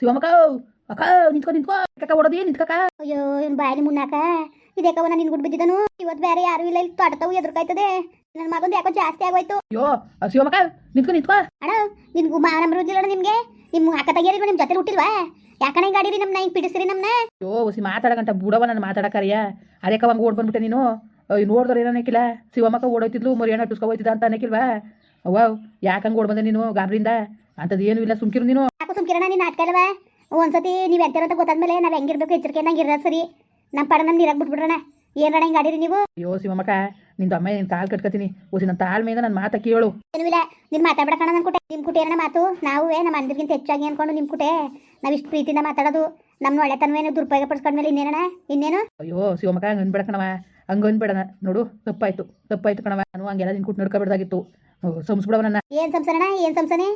ಶಿವಮಕ್ಕ ಅಕ್ಕ ನಿಂತ್ಕೊ ನಿಂತ್ಕೊ ಕಕ್ಕ ಓಡೋದಿ ನಿಂತ್ಕಕ್ಕ ಅಯ್ಯೋ ಇವ್ನು ಬಾಯಲ್ಲಿ ಮುನ್ನಾಕ? ಇದಕ್ಕವ ನಾನು ನಿನ್ ಗುಡ್ ಬಿದ್ದಿದ್ದನು ಇವತ್ತು ಬೇರೆ ಯಾರು ಇಲ್ಲ ಇಲ್ಲಿ ತೋಟತಾವು ಎದುರ್ಕಾಯ್ತದೆ. ನನ್ನ ಮಗಂದು ಯಾಕೋ ಜಾಸ್ತಿ ಆಗೋಯ್ತು. ಅಯ್ಯೋ ಶಿವಮಕ್ಕ ನಿಂತ್ಕೊ ನಿಂತ್ಕೊ. ಅಣ್ಣ ನಿನ್ಗೂ ಮಾನ ಬರುದಿಲ್ಲ ನಿಮ್ಗೆ? ನಿಮ್ಮ ಅಕ್ಕ ತಂಗಿಯರಿಗೂ ನಿಮ್ಮ ಜೊತೆ ಹುಟ್ಟಿಲ್ವಾ? ಯಾಕಣ ಹಿಂಗ್ ಆಡಿರಿ ನಮ್ಮನ್ನ ಹಿಂಗ್ ಪಿಡಿಸ್ರಿ ನಮ್ಮನ್ನ ಅಯ್ಯೋ ಹೊಸಿ ಮಾತಾಡಕಂಟ ಬುಡವ ನಾನು ಮಾತಾಡಕರಿಯ. ಅದಕ್ಕೆ ಅವಂಗ ಓಡ್ ಬಂದ್ಬಿಟ್ಟೆ ನೀನು. ನೋಡಿದ್ರೆ ಏನೋ ಅನ್ನಕ್ಕಿಲ್ಲ ಶಿವಮಕ್ಕ ಓಡೋಯ್ತಿದ್ಲು ಮರಿಯಣ್ಣ ಟುಸ್ಕೊ ಹೋಯ್ತಿದ್ದ ಅಂತ ಅನ್ನಕ್ಕಿಲ್ವಾ ಅವ್ವ ಯಾಕಂಗೆ ಓಡ್ ಬಂದೆ ನೀನು ಗಾಬ್ರಿಂದ ಅಂಥದ್ದು ಏನು ಇಲ್ಲ ಸುಮ್ಕಿರು ನೀನು. ಯಾಕೋ ಸುಮ್ಕಿರಣ ನೀನ್ ನಾಟಕ ಅಲ್ವಾ ಒಂದ್ಸತಿ ನೀವ್ ಎಂತಾರ ಅಂತ ಗೊತ್ತಾದ್ಮೇಲೆ ನಾವ್ ಹೆಂಗಿರ್ಬೇಕು ಎಚ್ಚರಿಕೆ ನಂಗೆ ಇರೋದು ಸರಿ. ನಮ್ಮ ಪಡ ನಮ್ ನೀರಾಗ್ ಬಿಟ್ಬಿಡ್ರಣ ಏನ್ರಣ ಹಿಂಗ್ ಆಡಿರಿ ನೀವು? ಅಯ್ಯೋ ಶಿವಮಕ್ಕ ನಿಂದು ಅಮ್ಮ ನಿನ್ನ ಕಾಲು ಕಟ್ಕೊತೀನಿ? ಓಸಿ ನನ್ನ ತಾಳ್ಮೆಯಿಂದ ನನ್ನ ಮಾತ ಕೇಳು. ಏನೂ ಇಲ್ಲ ನೀನ್ ಮಾತಾಡ್ಬೇಡಕಣ ನನ್ ಕುಟೆ. ನಿಮ್ ಕುಟೆ ಏನೋ ಮಾತು. ನಾವು ನಮ್ಮ ಅಂದಿರ್ಗಿಂತ ಹೆಚ್ಚಾಗಿ ಅನ್ಕೊಂಡು ನಿಮ್ ಕುಟೆ. ನಾವ್ ಇಷ್ಟ ಪ್ರೀತಿಯಿಂದ ಮಾತಾಡೋದು. ನಮ್ಮ ಒಳ್ಳೆತನವೇನು ದುರುಪಯೋಗ ಪಡಿಸ್ಕೊಂಡ್ಮೇಲೆ ಇನ್ನೇನಣ ಇನ್ನೇನು? ಅಯ್ಯೋ ಶಿವಮಕ್ಕ ಹಂಗೆ ಅನ್ಬೇಡ ಕಣವ ಹಂಗೆ ಅನ್ಬೇಡಣ ನೋಡು ತಪ್ಪಾಯ್ತು. ತಪ್ಪಾಯ್ತು ಕಣವ ನಾನು ಹಂಗೆಲ್ಲ ನಿನ್ ಕುಟ್ಟು ನಡ್ಕೊಬಿಡ್ದಾಗಿತ್ತು ಸಂಸ್ಬಿಡವ ನನ್ನ. ಏನ್ ಸಂಸರಣ ಏನ್ ಸಂಸನೆ?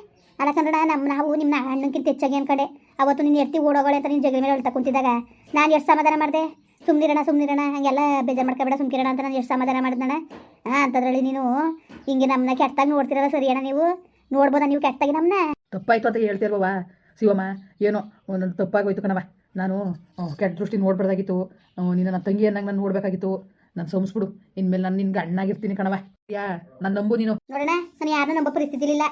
ಅಲ್ಲ ಕನ್ನಡ ನಮ್ಮ ನಾವು ನಿಮ್ಮ ಅಣ್ಣಕ್ಕಿಂತ ಹೆಚ್ಚಾಗಿ ಅನ್ಕಡೆ ಅವತ್ತು ನೀನು ಎತ್ತಿ ಓಡೋಗಳೆ ಅಂತ ನೀನು ಜಗಳ ಮೇಲೆ ಹೇಳ್ತಾ ಕುಂತಿದ್ದಾಗ ನಾನು ಎಷ್ಟು ಸಮಾಧಾನ ಮಾಡಿದೆ? ಸುಮ್ಮನಿರೋಣ ಸುಮ್ಮನಿರೋಣ ಹಂಗೆಲ್ಲ ಬೇಜಾರು ಮಾಡ್ಕೊಬೇಡ ಸುಮ್ಕಿರಣ ಅಂತ ನಾನು ಎಷ್ಟು ಸಮಾಧಾನ ಮಾಡಿದ್ನಣ್ಣ? ಹಾಂ ಅಂತದ್ರಲ್ಲಿ ನೀನು ಹಿಂಗೆ ನಮ್ಮನ್ನ ಕೆಟ್ಟಾಗಿ ನೋಡ್ತಿರಲ್ಲ ಸರಿ ಅಣ್ಣ ನೀವು? ನೋಡ್ಬೋದಾ ನೀವು ಕೆಟ್ಟಾಗಿ ನಮ್ಮನ್ನ ತಪ್ಪಾಯ್ತು ಅಂತ ಹೇಳ್ತಿರ್ಬವ ಶಿವಮ್ಮ. ಏನೋ ಒಂದೊಂದು ತಪ್ಪಾಗೋಯ್ತು ಕಣವ ನಾನು ಕೆಟ್ಟ ದೃಷ್ಟಿ ನೋಡ್ಬಾರ್ದಾಗಿತ್ತು. ನೀನು ನನ್ನ ತಂಗಿ ಅನ್ನಂಗೆ ನಾನು ನೋಡಬೇಕಾಗಿತ್ತು. ನಾನು ಸಂಸ್ಬಿಡು ಇನ್ಮೇಲೆ ನಾನು ನಿನ್ಗೆ ಅಣ್ಣಾಗಿರ್ತೀನಿ ಕಣವ ಯಾ ನಾನು ನಂಬು ನೀನು. ನೋಡೋಣ ನಾನು ಯಾರನ್ನೂ ನಂಬೋ ಪರಿಸ್ಥಿತಿ ಇಲ್ಲ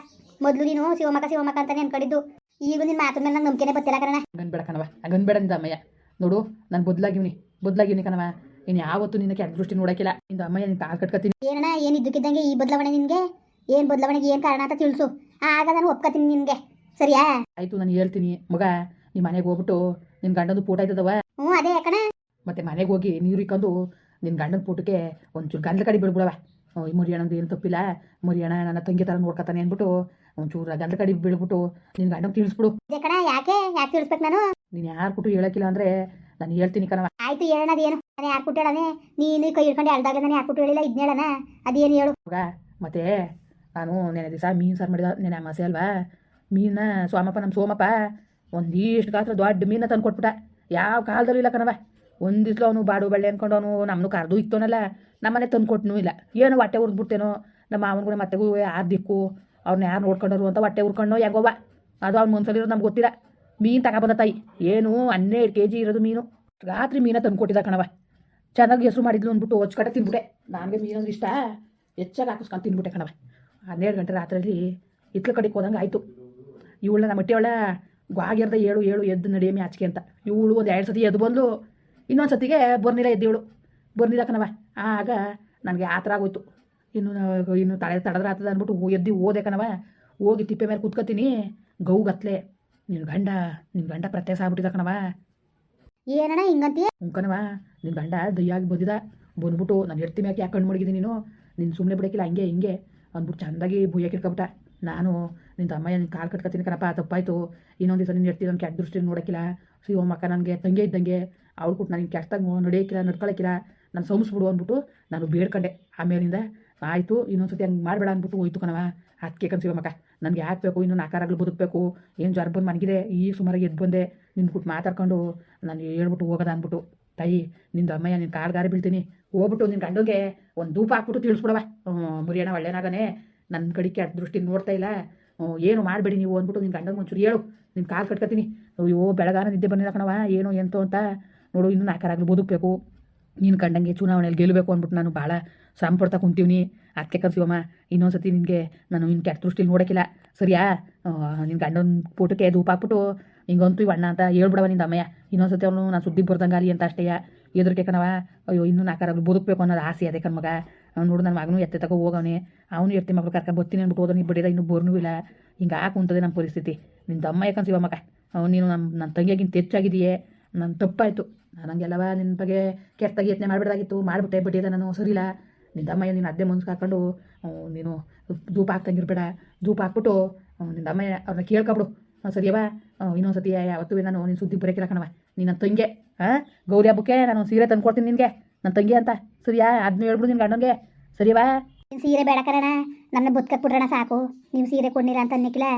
ಮೊದಲು ನೀನು ಶಿವಮಕ ಶಿವಮಕ ಅಂತಾನೆ ಅನ್ಕೊಂಡಿದ್ದು. ಈಗ ನಿನ್ನ ಮಾತು ಮೇಲೆ ನಂಗೆ ನಂಬಿಕೆನೇ ಗೊತ್ತಿಲ್ಲ ಕಣ ಗನ್ಬೇಡ ಕಣವ ಹಂಗನ್ಬೇಡ ನಿಂದ ಅಮ್ಮಯ್ಯ. ನೋಡು ನಾನು ಬದಲಾಗಿವ್ನಿ ಬದಲಾಗಿವ್ನಿ ಕಣವ ಇನ್ನು ಯಾವತ್ತು ನಿನ್ನ ಕೆಟ್ಟ ದೃಷ್ಟಿ ನೋಡಕ್ಕಿಲ್ಲ. ನಿಂದ ಅಮ್ಮಯ್ಯ ನಿನ್ನ ಕಾಲು ಕಟ್ಕತ್ತೀನಿ. ಏನಣ್ಣ ಏನು ಇದ್ದಕ್ಕಿದ್ದಂಗೆ ಈ ಬದಲಾವಣೆ ನಿನಗೆ? ಏನು ಬದಲಾವಣೆಗೆ ಏನು ಕಾರಣ ಅಂತ ತಿಳಿಸು. ಆಗ ನಾನು ಒಪ್ಕತೀನಿ ನಿನಗೆ. ಸರಿಯಾ? ಆಯಿತು ನಾನು ಹೇಳ್ತೀನಿ. ಮಗ ನಿಮ್ಮ ಮನೆಗೆ ಹೋಗ್ಬಿಟ್ಟು ನಿನ್ನ ಗಂಡಂದು ಪೂಟ ಆಯ್ತದವ ಹ್ಞೂ ಅದೇ ಕಣ. ಮತ್ತೆ ಮನೆಗೆ ಹೋಗಿ ನೀರು ಇಕ್ಕೊಂಡು ನಿನ್ನ ಗಂಡನ ಪೂಟಕ್ಕೆ ಒಂಚೂರು ಗಂಡ್ಲ ಕಡೆ ಬಿಡ್ಬಿಡವ ಈ ಮುರಿಯಣ್ಣಂದು ಏನು ತಪ್ಪಿಲ್ಲ. ಮುರಿಯಣ್ಣ ನನ್ನ ತಂಗಿ ಥರ ನೋಡ್ಕೊತಾನೆ ಅಂದ್ಬಿಟ್ಟು ಒಂಚೂರು ಗಂಡ ಕಡೆ ಬೀಳ್ಬಿಟ್ಟು ನಿನ್ನ ಗಂಡ ತಿಳಿಸ್ಬಿಡು. ಅದೇ ಕಣ ಯಾಕೆ? ಯಾಕೆ ತಿಳಿಸ್ಬೇಕು ನಾನು? ನೀನು ಯಾರು ಕೊಟ್ಟು ಹೇಳಕ್ಕಿಲ್ಲ ಅಂದ್ರೆ ನಾನು ಹೇಳ್ತೀನಿ ಕಣವ ಆಯ್ತು ಹೇಳೋಣ ಅದೇನು? ನಾನು ಯಾರು ಕುಟ್ಟಾಡನೆ ನೀನು ಕೈ ಹಿಡ್ಕೊಂಡು ಎಳ್ದಾಗ ನಾನು ಯಾರು ಕುಟ್ಟು ಹೇಳಿಲ್ಲ ಇದನ್ನ ಹೇಳಣ. ಅದೇನು ಹೇಳು? ಮಗ ಮತ್ತೆ ನಾನು ನೆನೆ ದಿವಸ ಮೀನು ಸಾರು ಮಾಡಿದ ನೆನೆ ಅಮಾಸೆ ಅಲ್ವಾ? ಮೀನ ಸೋಮಪ್ಪ ನಮ್ಮ ಸೋಮಪ್ಪ ಒಂದಿಷ್ಟು ಗಾತ್ರ ದೊಡ್ಡ ಮೀನ ತಂದು ಕೊಟ್ಬಿಟ್ಟ. ಯಾವ ಕಾಲದಲ್ಲೂ ಇಲ್ಲ ಕಣವ ಒಂದಿಸ್ಲು ಅವನು ಬಾಡು ಬಳ್ಳಿ ಅನ್ಕೊಂಡು ಅವನು ನಮ್ಮನ್ನು ಕರೆದು ಇತ್ತೋನಲ್ಲ ನಮ್ಮನೆ ತಂದು ಕೊಟ್ಟನು ಇಲ್ಲ. ಏನೋ ಹೊಟ್ಟೆ ಉರಿದ್ಬಿಡ್ತೇನೋ? ನಮ್ಮ ಮಾವನಿಗೂ ಕೂಡ ಮತ್ತೆಗೂ ಯಾರು ದಿಕ್ಕು? ಅವ್ರನ್ನ ಯಾರು ನೋಡ್ಕೊಂಡರು ಅಂತ ಹೊಟ್ಟೆ ಉರ್ಕೊಂಡು ಹೆಂಗೋವ ಅದು ಅವ್ನು ಮನ್ಸಲ್ಲಿರೋದು ನಮ್ಗೆ ಗೊತ್ತಿಲ್ಲ. ಮೀನು ತಗೊಬಂದ ತಾಯಿ. ಏನು? ಹನ್ನೆರಡು ಕೆ ಜಿ ಇರೋದು ಮೀನು. ರಾತ್ರಿ ಮೀನ ತಂದು ಕೊಟ್ಟಿದ್ದ ಕಣವ ಚೆನ್ನಾಗಿ ಹೆಸರು ಮಾಡಿದ್ಲು ಅಂದ್ಬಿಟ್ಟು ಹೊಚ್ಕಟ್ಟೆ ತಿಂದ್ಬಿಟ್ಟೆ. ನನಗೆ ಮೀನಂದ್ರೆ ಇಷ್ಟ. ಹೆಚ್ಚಾಗಿ ಹಾಕಿಸ್ಕೊಂಡು ತಿಂದ್ಬಿಟ್ಟೆ ಕಣವ ಹನ್ನೆರಡು ಗಂಟೆ ರಾತ್ರಿಯಲ್ಲಿ ಹಿತ್ಲ ಕಡೆಗೆ ಹೋದಂಗೆ ಆಯಿತು. ಇವಳನ್ನ ನಮ್ಮ ಮಟ್ಟೆವಳ ಗ್ವಾಗ್ಯರ್ದ ಏಳು ಏಳು ಎದ್ದು ನಡೆಯಮಿ ಆಚಿಕೆ ಅಂತ. ಇವಳು ಒಂದು ಎರಡು ಸತಿ ಎದ್ದು ಬಂದು ಇನ್ನೊಂದು ಸತಿಗೆ ಬರ್ನಿಲ್ಲ ಎದ್ದೇಳು ಬರ್ನಿಲ್ಲ ಕಣವ ಆಗ ನನಗೆ ಆ ಥರ ಆಗೋಯ್ತು ಇನ್ನು ನಾವು ಇನ್ನು ತಲೆ ತಡದ್ರ ಆತದ ಅಂದ್ಬಿಟ್ಟು ಎದ್ದು ಓದೆ ಕಣವ ಹೋಗಿ ತಿಪ್ಪೆ ಮೇಲೆ ಕೂತ್ಕೋತೀನಿ. ಗೌ ಗತ್ಲೆ. ನಿನ್ನ ಗಂಡ ನಿನ್ನ ಗಂಡ ಪ್ರತ್ಯಕ್ಷ ಆಗ್ಬಿಟ್ಟಿದ ಕಣವ ಏನಣ್ಣ ಹಿಂಗಂತೀಯ? ಉಂಕನವ ನಿನ್ನ ಗಂಡ ದಯ್ಯಾಗಿ ಬಂದಿದ. ಬಂದ್ಬಿಟ್ಟು ನಾನು ಎಡ್ತಿ ಮ್ಯಾಕೆ ಯಾಕೆ ಕಣ್ಣು ಮಡಗಿದ್ದೀನಿ ನೀನು? ನಿನ್ನ ಸುಮ್ಮನೆ ಬಿಡೋಕ್ಕಿಲ್ಲ ಹಂಗೆ ಹಿಂಗೆ ಅಂದ್ಬಿಟ್ಟು ಚೆಂದಾಗಿ ಭೂಯ ಇಟ್ಕೊಬಿಟ್ಟ ನಾನು ನಿನ್ನ ತಮ್ಮಯ್ಯ ನಿನ್ನ ಕಾಲು ಕಟ್ಕೊತೀನಿ ಕಣಪ್ಪ ತಪ್ಪಾಯ್ತು. ಇನ್ನೊಂದು ದಿವಸ ನೀನು ಎಡ್ತಿ ನನ್ನ ಕೆಟ್ಟ ದೃಷ್ಟಿ ನೋಡೋಕ್ಕಿಲ್ಲ ಮಕ್ಕ ನನಗೆ ತಂಗೆ ಇದ್ದಂಗೆ. ಅವ್ಳು ಕೊಟ್ಟು ನನಗೆ ಕೆಟ್ಟದಾಗ ನಡೆಯೋಕ್ಕಿಲ್ಲ ನಡ್ಕೊಳಕ್ಕಿಲ್ಲ ನಾನು ಸಂಸ್ಬಿಡು ಅಂದ್ಬಿಟ್ಟು ನಾನು ಬೇಡ್ಕೊಂಡೆ ಆಮೇಲಿಂದ ಆಯಿತು, ಇನ್ನೊಂದು ಸತಿ ಹಂಗೆ ಮಾಡಬೇಡ ಅಂದ್ಬಿಟ್ಟು ಹೋಯ್ತು ಕಣವ ಅದಕ್ಕೆ ಸಿಗೋ ಮಕ್ಕ? ನನಗೆ ಯಾಕೆ ಬೇಕು? ಇನ್ನೂ ನಾಕಾರಾಗ್ಲಿ ಬದುಕಬೇಕು. ಏನು ಜ್ವರ ಬಂದು ಮನಗಿದೆ? ಈ ಸುಮಾರಾಗಿ ಎದ್ದು ಬಂದೆ. ಕೂತು ಮಾತಾಡ್ಕೊಂಡು ನಾನು ಹೇಳ್ಬಿಟ್ಟು ಹೋಗೋದ ಅಂದ್ಬಿಟ್ಟು. ತಾಯಿ, ನಿಂದು ಅಮ್ಮಯ್ಯ ನಿನ್ನ ಕಾಲ್ಗಾರ ಬೀಳ್ತೀನಿ. ಹೋಗ್ಬಿಟ್ಟು ನಿನ್ನ ಗಂಡಗೆ ಒಂದು ಧೂಪ ಹಾಕ್ಬಿಟ್ಟು ತಿಳಿಸ್ಬಿಡವ ಮುರಿಯೋಣ ಒಳ್ಳೆನಾಗನೆ. ನನ್ನ ಕಡೆ ಕೆಟ್ಟ ದೃಷ್ಟಿ ನೋಡ್ತಾ ಇಲ್ಲ. ಏನು ಮಾಡಬೇಡಿ ನೀವು ಅಂದ್ಬಿಟ್ಟು ನಿನ್ನ ಗಂಡಂಗೆ ಒಂಚೂರು ಹೇಳು. ನಿನ್ನ ಕಾಲು ಕಟ್ಕೊತೀನಿ ಅಯ್ಯೋ, ಬೆಳಗಾನ ನಿದ್ದೆ ಬಂದಿಲ್ಲ ಕಣವ ಏನೋ ಎಂತೋ ಅಂತ. ನೋಡು, ಇನ್ನೂ ನಾಲ್ಕಾರಾಗಲು ಬದುಕಬೇಕು. ನೀನು ಕಂಡಂಗೆ ಚುನಾವಣೆಯಲ್ಲಿ ಗೆಲ್ಲಬೇಕು ಅಂದ್ಬಿಟ್ಟು ನಾನು ಭಾಳ ಶ್ರಮ ಪಡ್ತಾ ಕುಂತೀವ್ನಿ ಅದಕ್ಕೆ ಕಲ್ಸಿವಮ್ಮ ಇನ್ನೊಂದ್ಸತಿ ನಿನಗೆ ನಾನು ನಿನ್ನ ಕೆಟ್ಟ ದೃಷ್ಟಿಲಿ ನೋಡೋಕ್ಕಿಲ್ಲ ಸರಿಯಾ? ನಿನ್ನ ಗಂಡನ ಫೋಟೋಕ್ಕೆ ಧೂಪ ಹಾಕ್ಬಿಟ್ಟು ಹಿಂಗಂತೂ ಇವ ಅಣ್ಣ ಅಂತ ಹೇಳ್ಬಿಡವ ನಿಂದ ಅಮ್ಮಯ್ಯ. ಇನ್ನೊಂದ್ಸತಿ ಅವನು ನಾನು ಸುದ್ದಿ ಅಲ್ಲಿ ಅಂತ ಅಷ್ಟೇ ಎದುರಿಕೆ ಕಣವ ಅಯ್ಯೋ, ಇನ್ನೂ ನಾಲ್ಕಾರಾಗಲು ಬದುಕಬೇಕು ಅನ್ನೋದು ಆಸೆ ಅದೇ ಕಣ್ಮಗ ಅವ್ನು ನೋಡು ನನ್ನ ಮಗನೂ ಎತ್ತೆ ತಗೋ ಹೋಗವನೇ. ಅವನು ಎತ್ತಿ ಮಗಳು ಕರ್ಕೊಂಡು ಬರ್ತೀನಿ ಅಂದ್ಬಿಟ್ಟು ಹೋದನಿ ಬಿಡಿದ ಇನ್ನೂ ಬೋರ್ನೂ ಇಲ್ಲ. ಹಿಂಗೆ ಹಾಕುಂತದೆ ನಮ್ಮ ಪರಿಸ್ಥಿತಿ. ನಿನ್ನ ಅಮ್ಮ ಯಾಕನ್ಸಿವ ಮಗ. ಅವ್ನು ನೀನು ನಮ್ಮ ನನ್ನ ತಂಗಿಯಾಗಿಂತ ಹೆಚ್ಚಾಗಿದೆಯೇ ನನ್ನ ತಪ್ಪಾಯಿತು. ನನಗೆಲ್ಲವ ನಿನ್ನ ಬಗ್ಗೆ ಕೆಟ್ಟಾಗಿ ಯತ್ನೆ ಮಾಡಬೇಡ್ದಾಗಿತ್ತು. ಮಾಡಿಬಿಟ್ಟೆ ಬಿಟ್ಟಿದೆ ನಾನು. ಸರಿಲ್ಲ ನಿನ್ನ ಅಮ್ಮಯ್ಯ ನೀನು ನದ್ದೆ ಮನ್ಸು ಹಾಕೊಂಡು ನೀನು ಧೂಪ ಹಾಕ್ತಂಗಿರ್ಬೇಡ ಧೂಪ ಹಾಕ್ಬಿಟ್ಟು ನಿಂದಮ್ಮಯ್ಯ ನಿನ್ನ ಅಮ್ಮಯ್ಯ ಅವ್ರನ್ನ ಕೇಳ್ಕೊಬಿಡು. ಸರಿಯವ ಇನ್ನೊಂದ್ಸತಿ ಇನ್ನೊಂದು ಸತಿ ಯಾವತ್ತೂ ನಾನು ನಿನ್ನ ಸುದ್ದಿ ಬರೋಕಿಲ್ಲ ಕಣವ ನೀನು ತಂಗಿ ತಂಗೆ ಹಾಂ ಗೌರಿ ಹಬ್ಬಕ್ಕೆ ನಾನು ಸೀರೆ ತಂದು ಕೊಡ್ತೀನಿ ನಿನಗೆ. ನನ್ನ ತಂಗಿ ಅಂತ. ಸರಿಯಾ? ಅದನ್ನ ಹೇಳ್ಬಿಡು ನಿನ್ನ ಗಂಡನಿಗೆ. ಸರಿಯವಾ ನೀನು ಸೀರೆ ಬೇಡ ಕರಣ ನನ್ನ ಬದುಕಕ್ ಬಿಡ್ರಣ ಸಾಕು. ನೀವು ಸೀರೆ ಕೊಡ್ನಿರ ಅಂತ ಅನ್ನಕ್ಕಿಲ್ಲ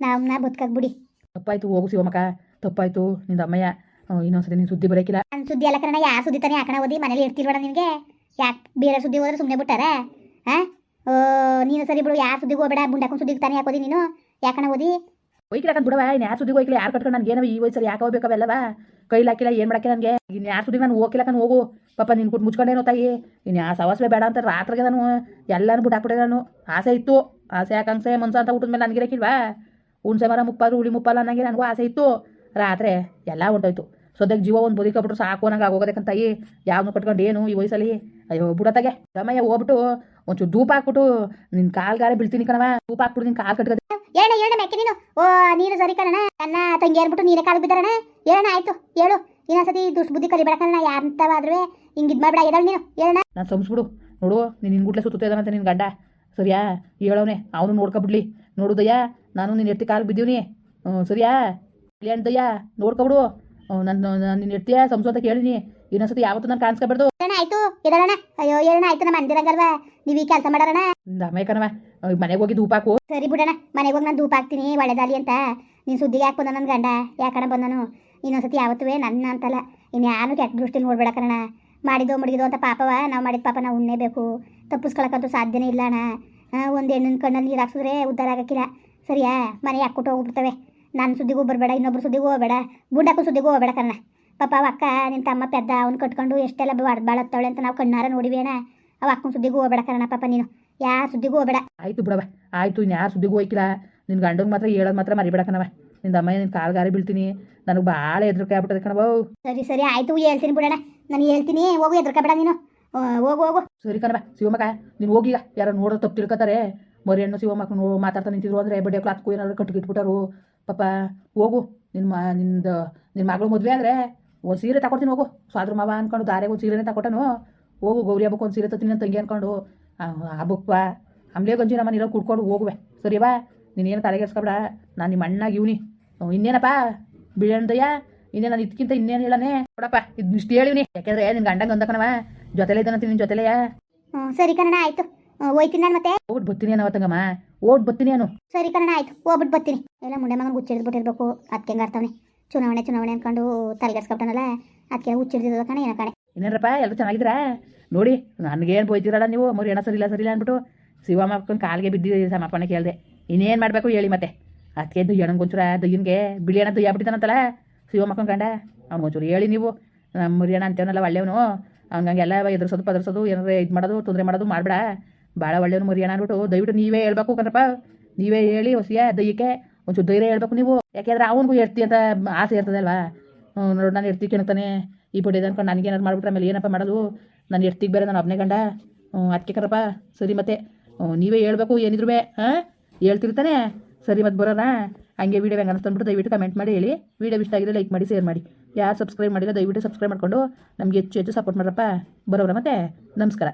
ನಮ್ಮನ್ನ ಬದುಕಕ್ಕೆ ಬಿಡಿ ತಪ್ಪಾಯ್ತು ಹೋಗು ಶಿವಮಕ್ಕ ತಪ್ಪಾಯ್ತು ನಿಂದ ಅಮ್ಮಯ್ಯ. ಇನ್ನೊಂದ್ಸತಿ ನೀನು ಸುದ್ದಿ ಬರೋಕಿಲ್ಲ ನನ್ನ ಸುದ್ದಿ ಅಲ್ಲ ಕರಣ ಯಾ ಸುದ್ದಿ ತಾನೇ ಯಾಕಣ ಓದಿ? ಮನೇಲಿ ಇರ್ತಿಲ್ವಣ ನಿನಗೆ? ಯಾಕೆ ಬೇರೆ ಸುದ್ದಿ ಹೋದ್ರೆ ಸುಮ್ಮನೆ ಬಿಟ್ಟಾರ? ಹಾಂ ನೀನು ಸರಿ ಬಿಡು, ಯಾರು ಸುದ್ದಿಗೆ ಹೋಗ್ಬೇಡ ಬುಂಡಾಕೊಂಡು ಸುದ್ದಿಗೆ ತಾನೇ ಯಾಕೋದಿ ನೀನು? ಯಾಕಣ ಓದಿ ಒಯ್ಕಿಲಾಕಂತ ಬಿಡವ ಇನ್ನು ಯಾರು ಸುದ್ದಿಗೆ ಹೋಯ್ಕಿಲ್ಲ, ಯಾರು ಕಟ್ಕೊಂಡು ನನಗೆ ಏನೋ ಈ ವಯಸ್ಸಲ್ಲಿ ಯಾಕೆ ಹೋಗ್ಬೇಕವೆಲ್ಲವ ಕೈಲಿ ಹಾಕಿಲ್ಲ, ಏನು ಮಾಡಕ್ಕೆ ನನಗೆ? ಇನ್ನು ಯಾರು ಸುದ್ದಿಗೆ ನಾನು ಹೋಗಿಲ್ಲಕನ್ ಹೋಗು. ಪಾಪ ನೀನು ಕೊಟ್ಟು ಮುಚ್ಕೊಂಡೇನೋ ತಾಯಿ. ಇನ್ನು ಯಾವ ಬೇಡ ಅಂತ ರಾತ್ರಿಗೆ ನಾನು ಎಲ್ಲಾನು ಬಿಟ್ಟು ನಾನು. ಆಸೆ ಇತ್ತು. ಆಸೆ ಯಾಕಂಸೆ ಮನ್ಸ ಅಂತ ಊಟದ ಮೇಲೆ ನನಗಿರಕ್ಕಿಲ್ವಾ ಹುಣ್ಸೆ ಮರ ಮುಪ್ಪಾದ್ರು ಹುಳಿ ಮುಪ್ಪಲ್ಲ ಅನ್ನಂಗೆ ನನಗೂ ಆಸೆ ಇತ್ತು. ರಾತ್ರಿ ಎಲ್ಲ ಹೊಂಟೋಯ್ತು. ಸದ್ಯಕ್ಕೆ ಜೀವ ಒಂದು ಬದುಕಬಿಟ್ರು ಸಾಕು ನಂಗೆ ಆಗೋಗೋದಕ್ಕಂತ ತಾಯಿ. ಯಾವನು ಕಟ್ಕೊಂಡು ಏನು ಈ ವಯಸ್ಸಲ್ಲಿ? ಅಯ್ಯೋ ಬಿಡತ್ತಾಗೆ ರಮಯ್ಯ ಹೋಗ್ಬಿಟ್ಟು ಒಂಚೂರು ಧೂಪ ಹಾಕ್ಬಿಟ್ಟು ನಿನ್ನ ಕಾಲ್ಗಾರೆ ಬೀಳ್ತೀನಿ ಕಣವ ಧೂಪ ಹಾಕ್ಬಿಟ್ಟು ನಿನ್ನ ಕಾಲ್ ಕಟ್ಕೊ. ಏನ ಹೇಳ ಮೆಕ್ಕೆ ನೀನು? ಓ ನೀನು ಸರಿ ಕಣ ನನ್ನ ತಂಗಿ ಏರ್ಬಿಟ್ಟು ನೀನೇ ಕಾಲು ಬಿದ್ದಾರಣ ಏನ ಆಯ್ತು ಹೇಳು ಇನ್ನೊಂದ್ಸತಿ ದುಷ್ಟ ಬುದ್ಧಿ ಕಲಿಬೇಡ ಯಾರ ಯಾರಂತವಾದ್ರೂ ಹಿಂಗೆ ಇದು ಮಾಡ್ಬಿಡ ಎದಳು ನೀನು. ಹೇಳಣ ನಾನು ಸಂಸ್ಬಿಡು. ನೋಡು ನೀನು ನಿನ್ಗುಟ್ಲೆ ಸುತ್ತ ಇದ್ದಾನಂತ ನಿನ್ನ ಗಡ್ಡ ಸರಿಯಾ? ಹೇಳೋನೆ ಅವನು ನೋಡ್ಕೊಬಿಡ್ಲಿ. ನೋಡುದಯ್ಯ ನಾನು ನಿನ್ನ ಎತ್ತಿ ಕಾಲು ಬಿದ್ದೀವ್ನಿ. ಹ್ಞೂ ಸರಿಯಾ? ದಯ್ಯ ನೋಡ್ಕೊಬಿಡು. ನನ್ನ ನಿನ್ನ ಇರ್ತೀಯ? ಸಂಸೋತ ಕೇಳಿನಿ. ಇನ್ನೊಂದ್ಸತಿ ಯಾವತ್ತೂ ನಾನು ಕಾಣಿಸ್ಕೊಬಾರ್ದು. ಏಣ ಆಯ್ತು. ಎದಳಣ ಅಯ್ಯೋ ಏಣ ಆಯ್ತು ನಮ್ಮ ಅಂದಿರಂಗಲ್ವಾ ನೀವು ಈ ಕೆಲಸ ಮಾಡೋಣ ಅಮ್ಮಯ್ಯ ಕಣವ ಮನೆಗೆ ಹೋಗಿ ಧೂಪ ಹಾಕು. ಸರಿ ಬಿಡಣ ಮನೆಗೆ ಹೋಗಿ ನಾನು ಧೂಪ ಹಾಕ್ತೀನಿ ಒಳ್ಳೆದಾಲಿ ಅಂತ. ನೀನು ಸುದ್ದಿಗೆ ಹಾಕ್ ಬಂದ ನನ್ನ ಗಂಡ? ಯಾಕಣ ಬಂದನು? ಇನ್ನೊಂದ್ಸತಿ ಯಾವತ್ತೂ ನನ್ನ ಅಂತಲ್ಲ. ಇನ್ನು ಯಾರು ಕೆಟ್ಟ ದೃಷ್ಟಿ ನೋಡ್ಬೇಡ ಕಣ ಮಾಡಿದೋ ಮಡಗಿದೋ ಅಂತ ಪಾಪವ ನಾವು ಮಾಡಿದ ಪಾಪ ನಾವು ಉಣ್ಣೇಬೇಕು ತಪ್ಪಿಸ್ಕೊಳಕ್ಕಂತೂ ಸಾಧ್ಯನೇ ಇಲ್ಲ ಅಣ್ಣ. ಒಂದು ಹೆಣ್ಣಿನ ಕಣ್ಣಲ್ಲಿ ನೀರು ಹಾಕ್ಸಿದ್ರೆ ಉದ್ಧಾರ ಆಗಕ್ಕಿಲ್ಲ. ಸರಿಯಾ? ಮನೆ ಹೋಗಿ ಹೋಗ್ಬಿಡ್ತವೆ ನನ್ನ ಸುದ್ದಿಗೂ ಬರಬೇಡ ಇನ್ನೊಬ್ರು ಸುದ್ದಿಗೂ ಹೋಗಬೇಡ. ಗುಂಡಕ್ಕೂ ಸುದ್ದಿಗೂ ಹೋಗಬೇಡ ಕಣ್ಣ ಪಾಪ ಅವ ಅಕ್ಕ ನಿನ್ನ ತಮ್ಮ ಪೆದ್ದ ಅವ್ನು ಕಟ್ಕೊಂಡು ಎಷ್ಟೆಲ್ಲ ಬಾಳ್ ಬಾಳತ್ತವಳೆ ಅಂತ ನಾವು ಕಣ್ಣಾರ ನೋಡಿವೇನ? ಅವ ಅಕ್ಕನ ಸುದ್ದಿಗೂ ಹೋಗಬೇಡ ಕಣ ಪಾಪ ನೀನು. ಯಾ ಸುದ್ದಿಗೂ ಹೋಗಬೇಡ. ಆಯ್ತು ಬಿಡವ ಆಯ್ತು ಇನ್ನು ಯಾರು ಸುದ್ದಿಗೂ ಹೋಯ್ಕಿಲ್ಲ ನಿನ್ನ ಗಂಡನ ಮಾತ್ರ ಹೇಳೋದು ಮಾತ್ರ ಮರಿಬೇಡ ಕಣವ ನಿನ್ನ ಅಮ್ಮ ನಿನ್ನ ಕಾಲ್ಗಾರಿ ಬೀಳ್ತೀನಿ. ನನಗೆ ಭಾಳ ಹೆದ್ರಿಕೆ ಆಗ್ಬಿಟ್ಟದೆ ಕಣವ ಸರಿ ಸರಿ ಆಯ್ತು ಹೇಳ್ತೀನಿ ಬಿಡೋಣ. ನಾನು ಹೇಳ್ತೀನಿ ಹೋಗು ಎದ್ರಕಬೇಡ ನೀನು. ಹೋಗು ಹೋಗು. ಸರಿ ಕಣವ ಶಿವಮಕ್ಕ ನೀನು ಹೋಗಿಲ್ಲ ಯಾರು ನೋಡೋ ತಪ್ಪು ತಿಳ್ಕೊತಾರೆ. ಮರಿ ಹಣ್ಣು ಶಿವಮಕ್ಕ ನೋ ಮಾತಾಡ್ತಾ ನಿಂತಿದ್ರು ಅಂದರೆ ಬಡ್ಡೆ ಕ್ಲಾತ್ಕು ಏನಾದ್ರು ಕಟ್ಟಿಗಿಟ್ಬಿಟ್ಟಾರು ಪಾಪ ಹೋಗು. ನಿನ್ನ ಮಾ ನಿಂದು ನಿನ್ನ ಮಗಳು ಮದುವೆ ಆದರೆ ಒಂದು ಸೀರೆ ತಗೊಡ್ತೀನಿ ಹೋಗು. ಸ್ವಾದ್ರ ಮಾವ ಅನ್ಕೊಂಡು ದಾರೆಗೆ ಒಂದು ಸೀರೆನೇ ತಗೊಟ್ಟನು ಹೋಗು ಗೌರಿ ಹಬ್ಬಕ್ಕೆ ಒಂದು ಸೀರೆ ತತ್ತೀನಿ ತಂಗಿ ಅನ್ಕೊಂಡು ಹಬ್ಬಕ್ಕೆ ಅಂಬ್ಲೇ ಗಂಜಿ ನಮ್ಮ ನೀರೋ ಕುಡ್ಕೊಂಡು ಹೋಗುವೆ. ಸರಿಯವಾ ನೀನೇನು ತಲೆಗೆಡ್ಸ್ಕೊಬೇಡ ನಾನು ನಿಮ್ಮ ಅಣ್ಣಾಗ ಇವ್ನಿ. ಇನ್ನೇನಪ್ಪ? ಬೀಳಂದಯ್ಯ ಇನ್ನೇ ನಾನು ಇದಕ್ಕಿಂತ ಇನ್ನೇನು ಹೇಳನೆ? ನೋಡಪ್ಪ ಇದು ಇಷ್ಟು ಹೇಳಿವ್ನಿ. ಯಾಕೆಂದ್ರೆ ನಿನ್ನ ಗಂಡಂಗೆ ಅಂದಕಣವ ಜೊತೆಲೇ ಇದ್ದಾನಂತ ನಿನ್ನ ಜೊತೆಲೆಯಾ ಸರಿ ಕನ್ನಡ ಆಯ್ತು. ಹೋಯ್ತೀನಿ ನಾನು ಮತ್ತೆ. ಹೋಗ್ಬಿಟ್ಟು ಬತ್ತೀನಿ ಅನ್ನೋ ಅವತ್ತಂಗಮ್ಮ ಓಟ್ ಬರ್ತೀನಿ ಅನು ಸರಿ ಕಣ ಆಯ್ತು. ಹೋಗ್ಬಿಟ್ಟು ಬರ್ತೀನಿ. ಎಲ್ಲ ಮುಂಡೆ ಮಗನ ಹುಚ್ಚಿಡ್ದ್ಬಿಟ್ಟಿರ್ಬೇಕು ಅದಕ್ಕೆ ಹೆಂಗೆ ಆಡ್ತಾವನೆ ಚುನಾವಣೆ ಚುನಾವಣೆ ಅನ್ಕೊಂಡು ತಲೆಗೆಸ್ಕೊಬಿಟ್ಟನಲ್ಲ ಅದಕ್ಕೆ ಹುಚ್ಚಿಡ್ದಿದ್ದ ಕಣ ಏನೋ ಕಣೆ. ಇನ್ನೇನಪ್ಪ ಎಲ್ಲರೂ ಚೆನ್ನಾಗಿದ್ರ ನೋಡಿ ನನಗೇನು ಬೋಯ್ತಿರಲ್ಲ ನೀವು. ಮರಿ ಏನ ಸರಿ ಇಲ್ಲ ಅಂದ್ಬಿಟ್ಟು ಶಿವಮ್ಮ ಹಾಕೊಂಡು ಕಾಲಿಗೆ ಬಿದ್ದಿದ್ದೀರಿ ಸಮರ್ಪಣೆ ಕೇಳಿದೆ. ಇನ್ನೇನು ಮಾಡಬೇಕು ಹೇಳಿ ಮತ್ತೆ. ಅದಕ್ಕೆ ದುಯ್ಯಣ್ಣಂಗೆ ಒಂಚೂರ ದಯ್ಯನ್ಗೆ ಬಿಳಿ ಅಣ್ಣ ದುಯ್ಯ ಬಿಟ್ಟಿದ್ದಾನಂತಲ್ಲ ಶಿವಮ್ಮ ಕಂಡ ಅವ್ನಿಗೊಂಚೂರು ಹೇಳಿ ನೀವು. ನಮ್ಮ ಮರಿ ಅಣ್ಣ ಅಂತೇವನಲ್ಲ ಒಳ್ಳೆಯವನು. ಹಂಗಂಗೆಲ್ಲ ಎದುರಿಸೋದು ಪದರ್ಸೋದು ಏನಾರ ಇದು ಮಾಡೋದು ತೊಂದರೆ ಮಾಡೋದು ಮಾಡಬೇಡ. ಭಾಳ ಒಳ್ಳೆಯವ್ರು ಮರಿ ಅಣ್ಣ ಅಂದ್ಬಿಟ್ಟು ದಯವಿಟ್ಟು ನೀವೇ ಹೇಳ್ಬೇಕು ಕಣಪ್ಪ. ನೀವೇ ಹೇಳಿ ಹೊಸಿಯ ದಯ್ಯಕ್ಕೆ ಒಂಚೂರು ಧೈರ್ಯ ಹೇಳ್ಬೇಕು ನೀವು. ಯಾಕೆಂದ್ರೆ ಅವನಿಗೂ ಇರ್ತಿ ಅಂತ ಆಸೆ ಇರ್ತದಲ್ವಾ ನೋಡಿ, ನಾನು ಇರ್ತಿ ಕೇಳ್ತಾನೆ. ಈ ಬಡ್ಡಿ ಅನ್ಕೊಂಡು ನನಗೆ ಏನಾರು ಮಾಡ್ಬಿಟ್ರೆ ಆಮೇಲೆ ಏನಪ್ಪ ಮಾಡೋದು? ನಾನು ಇರ್ತಿಗೆ ಬೇರೆ ನಾನು ಒಬ್ಬನೇ ಗಂಡ. ಅದಕ್ಕೆ ಕರಪ್ಪ ಸರಿ ಮತ್ತೆ. ನೀವೇ ಹೇಳ್ಬೇಕು ಏನಿದ್ರು ಹಾಂ ಹೇಳ್ತಿರ್ತಾನೆ. ಸರಿ ಮತ್ತೆ ಬರೋಣ. ಹಂಗೆ ವೀಡಿಯೋ ಹೆಂಗೆ ಅನಿಸ್ತಂದ್ಬಿಟ್ಟು ದಯವಿಟ್ಟು ಕಮೆಂಟ್ ಮಾಡಿ ಹೇಳಿ. ವೀಡಿಯೋ ಇಷ್ಟ ಆಗಿದ್ರೆ ಲೈಕ್ ಮಾಡಿ ಶೇರ್ ಮಾಡಿ. ಯಾರು ಸಬ್ಸ್ಕ್ರೈಬ್ ಮಾಡಿಲ್ಲ, ದಯವಿಟ್ಟು ಸಬ್ಸ್ಕ್ರೈಬ್ ಮಾಡಿಕೊಂಡು ನಮಗೆ ಹೆಚ್ಚು ಹೆಚ್ಚು ಸಪೋರ್ಟ್ ಮಾಡ್ರಪ್ಪ. ಬರೋರ ಮತ್ತೆ. ನಮಸ್ಕಾರ.